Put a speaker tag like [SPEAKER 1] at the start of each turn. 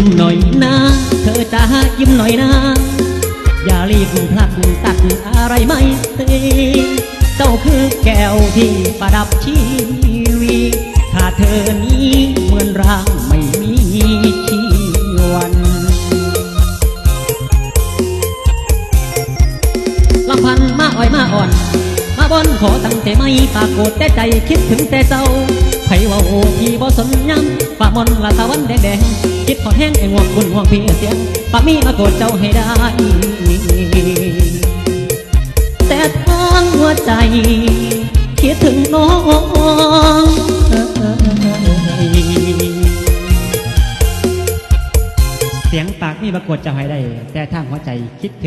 [SPEAKER 1] ยิ้มหน่อยนะ เธอจะยิ้มหน่อยนะ อย่ารีบพลัดตัดอะไรไม่เตเจ้าคือแก้วที่ประดับชีวิตถ้าเธอนี้เหมือนร่างไม่มีชีวันลำพันมาอ่อยมาอ่อน บอนขอตั้งแต่ไม่ปากโกดแต่ใจคิดถึงแต่เจ้าไผว่าโอ้ที่บ่สนย้ำปากมอนละตะวันแดงๆคิดพอแห้งไอ้ง่วงบุญห่วงเพียเสียงปากมีมาโกรธเจ้าให้ได้ แต่ทางหัวใจ คิดถึงน้องเสียงปากมีปรากฏเจ้าให้ได้ แต่ทางหัวใจคิดถึง